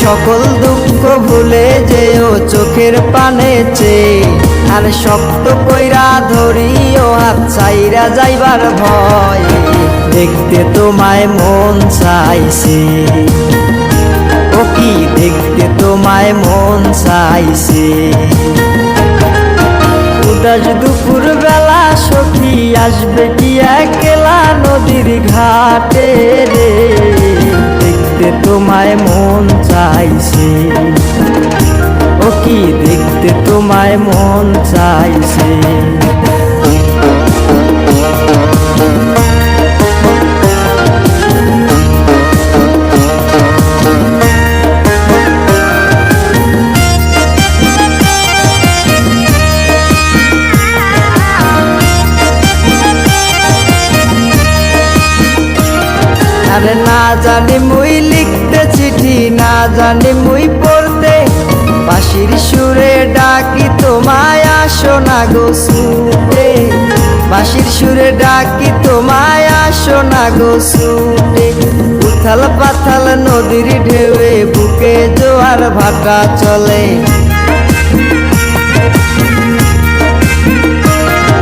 সকল দুঃখ ভুলে যেও চোখের পানে আর শক্ত কইরা ধরিও হাত চাইরা যাইবার ভয়। দেখতে তোমায় মন চাইছে। ও কি দেখতে তোমায় মন চাইছে? উদাস দুপুর বেলা সখী আসবে কি একলা নদীর ঘাটে রে? তোমায় মন চাইছে। জানি মুই লিখতে চিঠি, না জানি মুই পড়তে। বাঁশির সুরে ডাকি, তোমায় আসো না গো শুনতে বাঁশির সুরে ডাকি, তোমায় আসো না গো শুনতে উথাল পাথাল নদীর ঢেউয়ে বুকে জোয়ার ভাটা চলে।